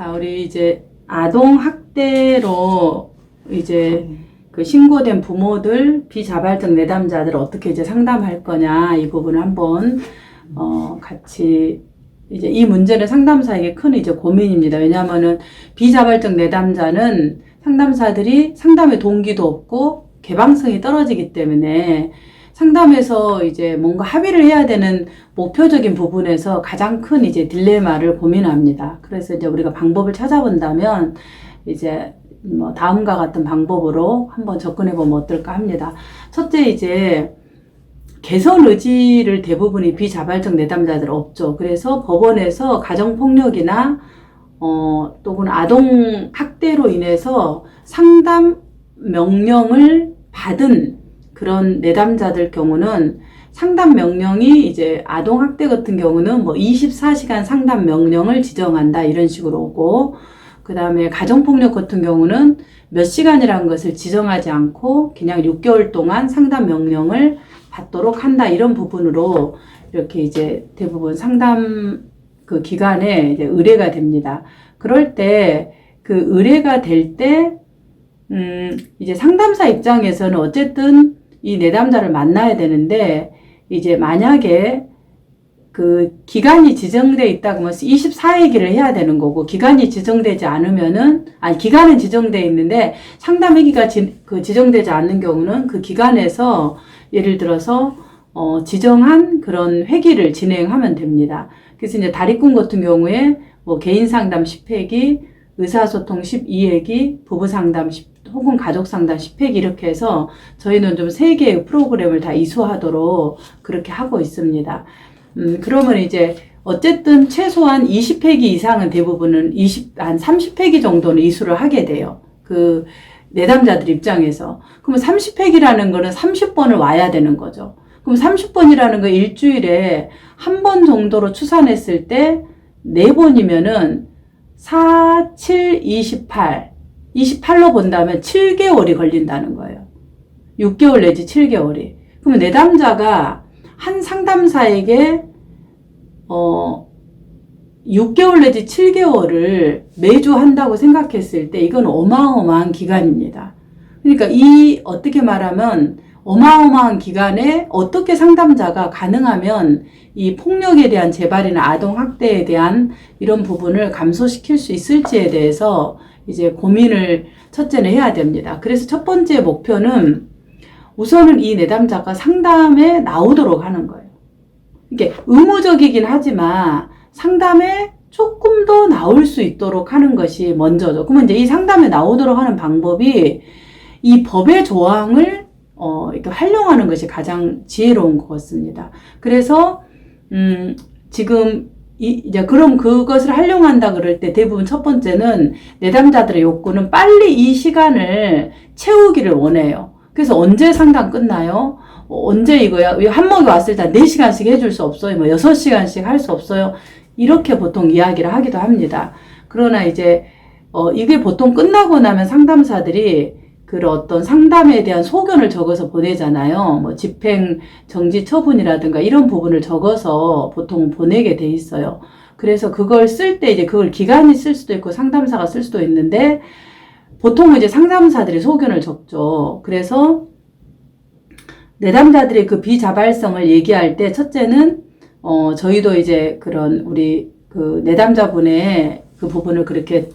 자, 우리 이제 아동 학대로 이제 그 신고된 부모들, 비자발적 내담자들 어떻게 이제 상담할 거냐 이 부분을 한번 어 같이 이제 이 문제는 상담사에게 큰 이제 고민입니다. 왜냐하면은 비자발적 내담자는 상담사들이 상담의 동기도 없고 개방성이 떨어지기 때문에 상담에서 이제 뭔가 합의를 해야 되는 목표적인 부분에서 가장 큰 이제 딜레마를 고민합니다. 그래서 이제 우리가 방법을 찾아본다면 이제 뭐 다음과 같은 방법으로 한번 접근해 보면 어떨까 합니다. 첫째 이제 개선 의지를 대부분이 비자발적 내담자들 없죠. 그래서 법원에서 가정폭력이나 어, 또는 아동 학대로 인해서 상담 명령을 받은 그런 내담자들 경우는 상담 명령이 이제 아동 학대 같은 경우는 뭐 24시간 상담 명령을 지정한다 이런 식으로 오고 그 다음에 가정폭력 같은 경우는 몇 시간이라는 것을 지정하지 않고 그냥 6개월 동안 상담 명령을 받도록 한다 이런 부분으로 이렇게 이제 대부분 상담 그 기간에 이제 의뢰가 됩니다. 그럴 때 그 의뢰가 될 때, 음, 이제 상담사 입장에서는 어쨌든 이 내담자를 만나야 되는데, 이제 만약에 그 기간이 지정돼 있다 그러면 24회기를 해야 되는 거고 기간이 지정되지 않으면은 아니 기간은 지정돼 있는데 상담 회기가 지, 그 지정되지 않는 경우는 그 기간에서 예를 들어서 어, 지정한 그런 회기를 진행하면 됩니다. 그래서 이제 다리꾼 같은 경우에 뭐 개인 상담 10회기, 의사소통 12회기, 부부 상담 10, 혹은 가족 상담 10회기 이렇게 해서 저희는 좀 세 개의 프로그램을 다 이수하도록 그렇게 하고 있습니다. 음, 그러면 이제 어쨌든 최소한 20회기 이상은 대부분은 20, 한 30회기 정도는 이수를 하게 돼요. 그 내담자들 입장에서. 그러면 30회기라는 거는 30번을 와야 되는 거죠. 그럼 30번이라는 거 일주일에 한 번 정도로 추산했을 때 4번이면은 4, 7, 28. 28로 본다면 7개월이 걸린다는 거예요. 6개월 내지 7개월이. 그러면 내담자가 한 상담사에게 어 6개월 내지 7개월을 매주 한다고 생각했을 때 이건 어마어마한 기간입니다. 그러니까 이 어떻게 말하면 어마어마한 기간에 어떻게 상담자가 가능하면 이 폭력에 대한 재발이나 아동 학대에 대한 이런 부분을 감소시킬 수 있을지에 대해서 이제 고민을 첫째는 해야 됩니다. 그래서 첫 번째 목표는 우선은 이 내담자가 상담에 나오도록 하는 거예요. 이게 의무적이긴 하지만 상담에 조금 더 나올 수 있도록 하는 것이 먼저죠. 그러면 이제 이 상담에 나오도록 하는 방법이 이 법의 조항을 어, 이렇게 활용하는 것이 가장 지혜로운 것 같습니다. 그래서, 음, 지금, 이, 이제, 그럼 그것을 활용한다 그럴 때 대부분 첫 번째는 내담자들의 욕구는 빨리 이 시간을 채우기를 원해요. 그래서 언제 상담 끝나요? 어, 언제 이거야? 한목이 왔을 때 4시간씩 해줄 수 없어요? 뭐 6시간씩 할 수 없어요? 이렇게 보통 이야기를 하기도 합니다. 그러나 이제, 어, 이게 보통 끝나고 나면 상담사들이 그런 어떤 상담에 대한 소견을 적어서 보내잖아요. 뭐 집행 정지 처분이라든가 이런 부분을 적어서 보통 보내게 돼 있어요. 그래서 그걸 쓸 때 이제 그걸 기관이 쓸 수도 있고 상담사가 쓸 수도 있는데 보통은 이제 상담사들이 소견을 적죠. 그래서 내담자들의 그 비자발성을 얘기할 때 첫째는 어 저희도 이제 그런 우리 그 내담자분의 그 부분을 그렇게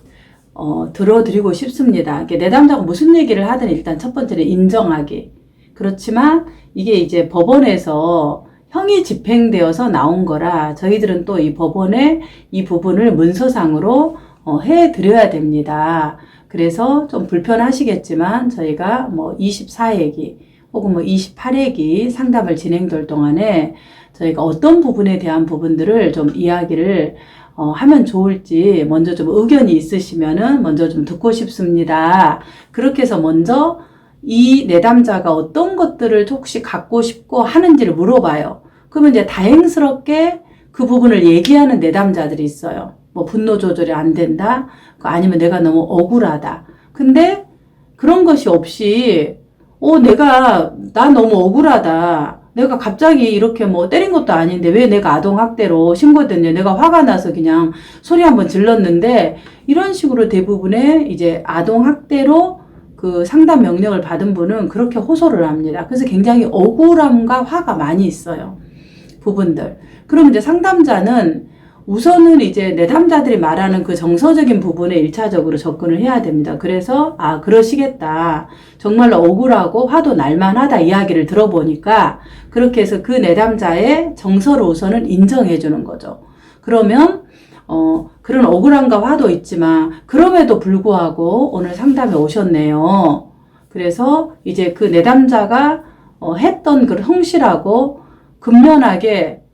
어, 들어드리고 싶습니다. 내담자가 무슨 얘기를 하든 일단 첫 번째는 인정하기. 그렇지만 이게 이제 법원에서 형이 집행되어서 나온 거라 저희들은 또 이 법원에 이 부분을 문서상으로 어, 해드려야 됩니다. 그래서 좀 불편하시겠지만 저희가 뭐 24회기 혹은 뭐 28회기 상담을 진행될 동안에 저희가 어떤 부분에 대한 부분들을 좀 이야기를 어, 하면 좋을지 먼저 좀 의견이 있으시면은 먼저 좀 듣고 싶습니다. 그렇게 해서 먼저 이 내담자가 어떤 것들을 혹시 갖고 싶고 하는지를 물어봐요. 그러면 이제 다행스럽게 그 부분을 얘기하는 내담자들이 있어요. 뭐 분노 조절이 안 된다. 아니면 내가 너무 억울하다. 근데 그런 것이 없이 어 내가 나 너무 억울하다. 내가 갑자기 이렇게 뭐 때린 것도 아닌데 왜 내가 아동학대로 신고됐냐. 내가 화가 나서 그냥 소리 한번 질렀는데 이런 식으로 대부분의 이제 아동학대로 그 상담 명령을 받은 분은 그렇게 호소를 합니다. 그래서 굉장히 억울함과 화가 많이 있어요. 부분들. 그럼 이제 상담자는 우선은 이제 내담자들이 말하는 그 정서적인 부분에 일차적으로 접근을 해야 됩니다. 그래서, 아, 그러시겠다. 정말로 억울하고 화도 날만하다 이야기를 들어보니까 그렇게 해서 그 내담자의 정서를 우선은 인정해 주는 거죠. 그러면, 어, 그런 억울함과 화도 있지만, 그럼에도 불구하고 오늘 상담에 오셨네요. 그래서 이제 그 내담자가 어, 했던 그 성실하고 근면하게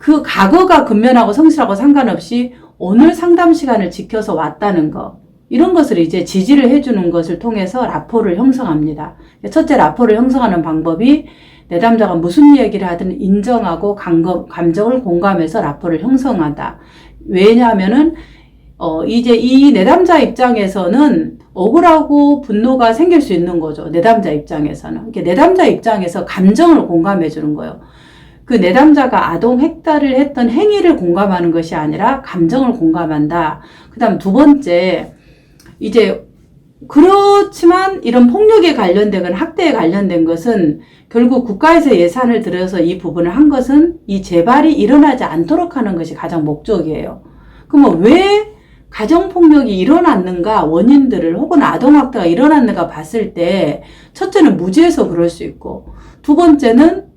그 과거가 근면하고 성실하고 상관없이 오늘 상담 시간을 지켜서 왔다는 거. 이런 것을 이제 지지를 해주는 것을 통해서 라포를 형성합니다. 첫째 라포를 형성하는 방법이 내담자가 무슨 얘기를 하든 인정하고 감정을 공감해서 라포를 형성하다. 왜냐하면은 어 이제 이 내담자 입장에서는 억울하고 분노가 생길 수 있는 거죠. 내담자 입장에서는. 이렇게 내담자 입장에서 감정을 공감해 주는 거예요. 그 내담자가 아동 획달을 했던 행위를 공감하는 것이 아니라 감정을 공감한다. 그 다음 두 번째, 이제, 그렇지만 이런 폭력에 관련된 학대에 관련된 것은 결국 국가에서 예산을 들여서 이 부분을 한 것은 이 재발이 일어나지 않도록 하는 것이 가장 목적이에요. 그러면 왜 가정폭력이 일어났는가 원인들을 혹은 아동학대가 일어났는가 봤을 때 첫째는 무지해서 그럴 수 있고 두 번째는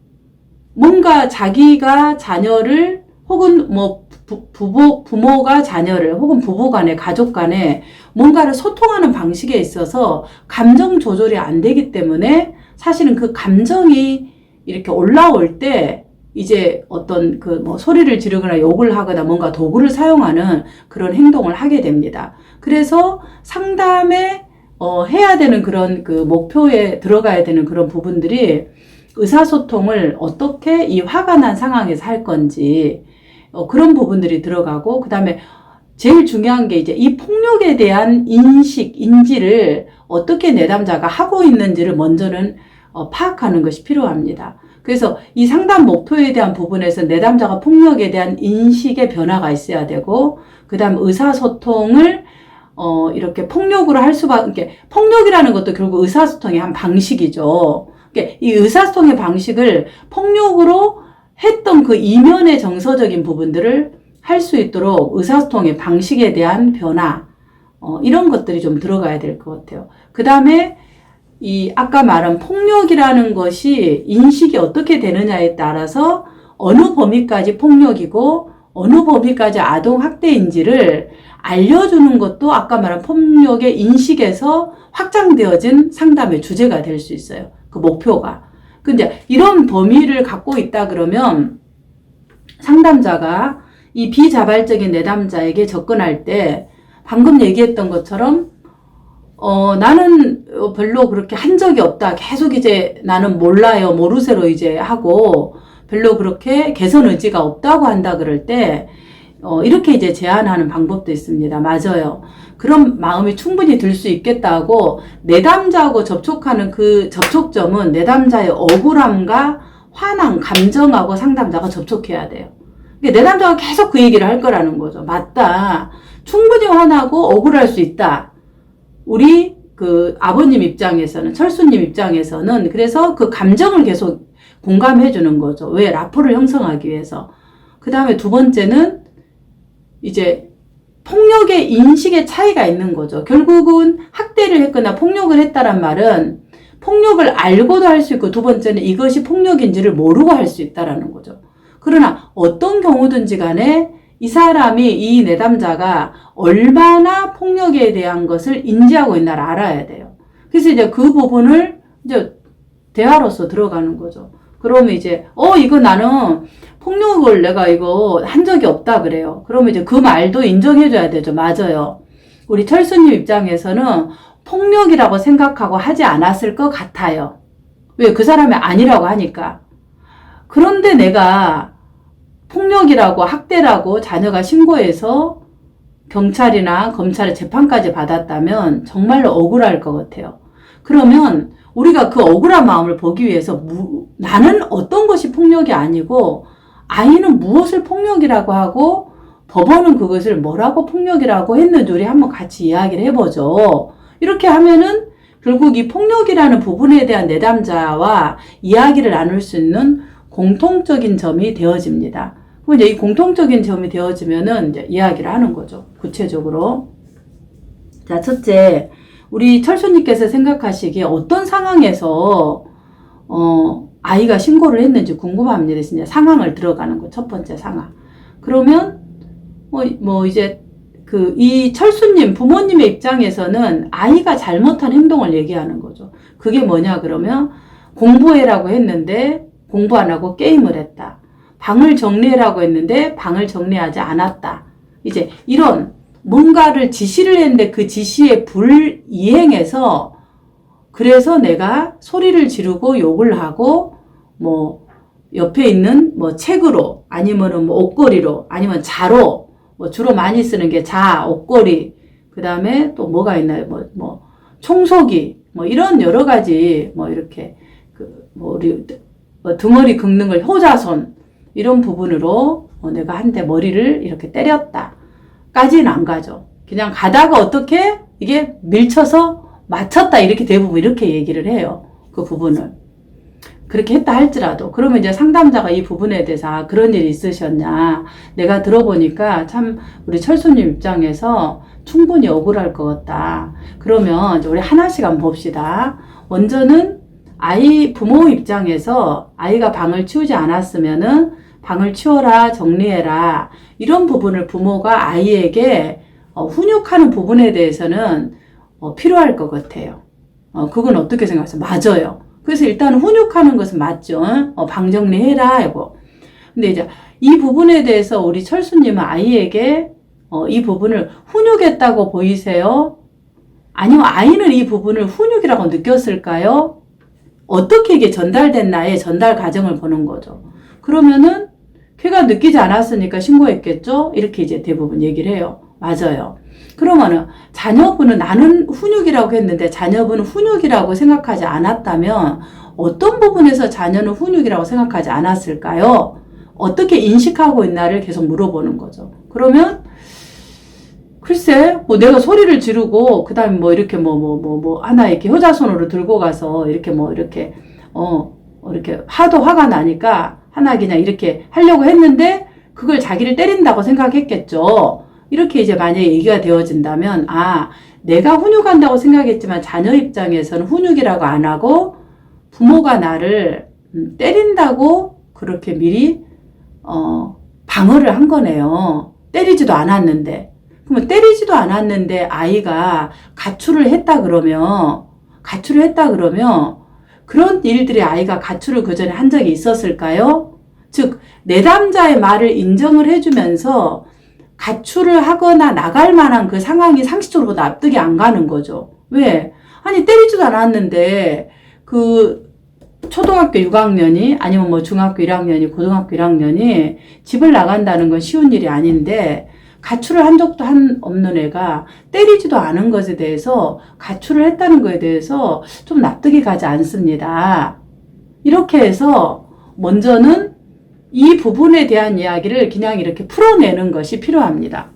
뭔가 자기가 자녀를 혹은 뭐 부, 부모, 부모가 자녀를 혹은 부부 간에 가족 간에 뭔가를 소통하는 방식에 있어서 감정 조절이 안 되기 때문에 사실은 그 감정이 이렇게 올라올 때 이제 어떤 그 뭐 소리를 지르거나 욕을 하거나 뭔가 도구를 사용하는 그런 행동을 하게 됩니다. 그래서 상담에 어, 해야 되는 그런 그 목표에 들어가야 되는 그런 부분들이 의사소통을 어떻게 이 화가 난 상황에서 할 건지 어, 그런 부분들이 들어가고 그 다음에 제일 중요한 게 이제 이 폭력에 대한 인식, 인지를 어떻게 내담자가 하고 있는지를 먼저는 어, 파악하는 것이 필요합니다. 그래서 이 상담 목표에 대한 부분에서 내담자가 폭력에 대한 인식의 변화가 있어야 되고, 그 다음 의사소통을 어, 이렇게 폭력으로 할 수밖에, 폭력이라는 것도 결국 의사소통의 한 방식이죠. 그러니까 이 의사소통의 방식을 폭력으로 했던 그 이면의 정서적인 부분들을 할 수 있도록 의사소통의 방식에 대한 변화, 어, 이런 것들이 좀 들어가야 될 것 같아요. 그 다음에 이 아까 말한 폭력이라는 것이 인식이 어떻게 되느냐에 따라서 어느 범위까지 폭력이고 어느 범위까지 아동 학대인지를 알려주는 것도 아까 말한 폭력의 인식에서 확장되어진 상담의 주제가 될 수 있어요. 그 목표가. 근데 이런 범위를 갖고 있다 그러면 상담자가 이 비자발적인 내담자에게 접근할 때 방금 얘기했던 것처럼 어, 나는 별로 그렇게 한 적이 없다. 계속 이제 나는 몰라요. 모르쇠로 이제 하고 별로 그렇게 개선 의지가 없다고 한다 그럴 때 어, 이렇게 이제 제안하는 방법도 있습니다. 맞아요. 그런 마음이 충분히 들 수 있겠다고 내담자하고 접촉하는 그 접촉점은 내담자의 억울함과 화난 감정하고 상담자가 접촉해야 돼요. 내담자가 계속 그 얘기를 할 거라는 거죠. 맞다. 충분히 화나고 억울할 수 있다. 우리 그 아버님 입장에서는 철수님 입장에서는 그래서 그 감정을 계속 공감해 주는 거죠. 왜 라포를 형성하기 위해서. 그 다음에 두 번째는 이제 폭력의 인식의 차이가 있는 거죠. 결국은 학대를 했거나 폭력을 했다란 말은 폭력을 알고도 할 수 있고 두 번째는 이것이 폭력인지를 모르고 할 수 있다라는 거죠. 그러나 어떤 경우든지 간에 이 사람이 이 내담자가 얼마나 폭력에 대한 것을 인지하고 있나를 알아야 돼요. 그래서 이제 그 부분을 이제 대화로서 들어가는 거죠. 그러면 이제 어 이거 나는 폭력을 내가 이거 한 적이 없다 그래요. 그러면 이제 그 말도 인정해줘야 되죠. 맞아요. 우리 철수님 입장에서는 폭력이라고 생각하고 하지 않았을 것 같아요. 왜? 그 사람이 아니라고 하니까. 그런데 내가 폭력이라고 학대라고 자녀가 신고해서 경찰이나 검찰의 재판까지 받았다면 정말로 억울할 것 같아요. 그러면 우리가 그 억울한 마음을 보기 위해서 무- 나는 어떤 것이 폭력이 아니고 아이는 무엇을 폭력이라고 하고 법원은 그것을 뭐라고 폭력이라고 했는지 우리 한번 같이 이야기를 해보죠. 이렇게 하면은 결국 이 폭력이라는 부분에 대한 내담자와 이야기를 나눌 수 있는 공통적인 점이 되어집니다. 그럼 이제 이 공통적인 점이 되어지면은 이제 이야기를 하는 거죠. 구체적으로. 자, 첫째, 우리 철수님께서 생각하시기에 어떤 상황에서, 어, 아이가 신고를 했는지 궁금합니다. 진짜 상황을 들어가는 거, 첫 번째 상황. 그러면, 뭐, 뭐, 이제, 그, 이 철수님, 부모님의 입장에서는 아이가 잘못한 행동을 얘기하는 거죠. 그게 뭐냐, 그러면, 공부해라고 했는데, 공부 안 하고 게임을 했다. 방을 정리해라고 했는데, 방을 정리하지 않았다. 이제, 이런, 뭔가를 지시를 했는데 그 지시에 불이행해서 그래서 내가 소리를 지르고 욕을 하고 뭐 옆에 있는 뭐 책으로 아니면은 뭐 옷걸이로 아니면 자로 뭐 주로 많이 쓰는 게 자, 옷걸이 그다음에 또 뭐가 있나요? 뭐 뭐 청소기 뭐 이런 여러 가지 뭐 이렇게 그 뭐 우리 뭐 등어리 긁는 걸 효자손 이런 부분으로 어 내가 한 대 머리를 이렇게 때렸다. 까지는 안 가죠. 그냥 가다가 어떻게 이게 밀쳐서 맞췄다 이렇게 대부분 이렇게 얘기를 해요. 그 부분을. 그렇게 했다 할지라도 그러면 이제 상담자가 이 부분에 대해서 아, 그런 일이 있으셨냐 내가 들어보니까 참 우리 철수님 입장에서 충분히 억울할 것 같다 그러면 우리 하나씩 한번 봅시다 먼저는 아이 부모 입장에서 아이가 방을 치우지 않았으면은 방을 치워라 정리해라 이런 부분을 부모가 아이에게 어, 훈육하는 부분에 대해서는 어, 필요할 것 같아요. 어, 그건 어떻게 생각하세요? 맞아요. 그래서 일단 훈육하는 것은 맞죠. 어, 방 정리 해라 이거. 근데 이제 이 부분에 대해서 우리 철수님은 아이에게 어, 이 부분을 훈육했다고 보이세요? 아니면 아이는 이 부분을 훈육이라고 느꼈을까요? 어떻게 이게 전달됐나의 전달 과정을 보는 거죠. 그러면은 걔가 느끼지 않았으니까 신고했겠죠? 이렇게 이제 대부분 얘기를 해요. 맞아요. 그러면은 자녀분은 나는 훈육이라고 했는데 자녀분은 훈육이라고 생각하지 않았다면 어떤 부분에서 자녀는 훈육이라고 생각하지 않았을까요? 어떻게 인식하고 있나를 계속 물어보는 거죠. 그러면 글쎄, 뭐 내가 소리를 지르고 그다음에 뭐 이렇게 뭐 뭐 뭐뭐 하나 이렇게 효자손으로 들고 가서 이렇게 뭐 이렇게 어 이렇게 하도 화가 나니까 하나 그냥 이렇게 하려고 했는데 그걸 자기를 때린다고 생각했겠죠. 이렇게 이제 만약에 얘기가 되어진다면 아 내가 훈육한다고 생각했지만 자녀 입장에서는 훈육이라고 안 하고 부모가 나를 음, 때린다고 그렇게 미리 어 방어를 한 거네요. 때리지도 않았는데 그러면 때리지도 않았는데 아이가 가출을 했다 그러면 가출을 했다 그러면 그런 일들이 아이가 가출을 그 전에 한 적이 있었을까요? 즉 내담자의 말을 인정을 해주면서 가출을 하거나 나갈 만한 그 상황이 상식적으로 납득이 안 가는 거죠. 왜? 아니 때리지도 않았는데 그 초등학교 6학년이 아니면 뭐 중학교 1학년이 고등학교 1학년이 집을 나간다는 건 쉬운 일이 아닌데 가출을 한 적도 한 없는 애가 때리지도 않은 것에 대해서 가출을 했다는 것에 대해서 좀 납득이 가지 않습니다. 이렇게 해서 먼저는 이 부분에 대한 이야기를 그냥 이렇게 풀어내는 것이 필요합니다.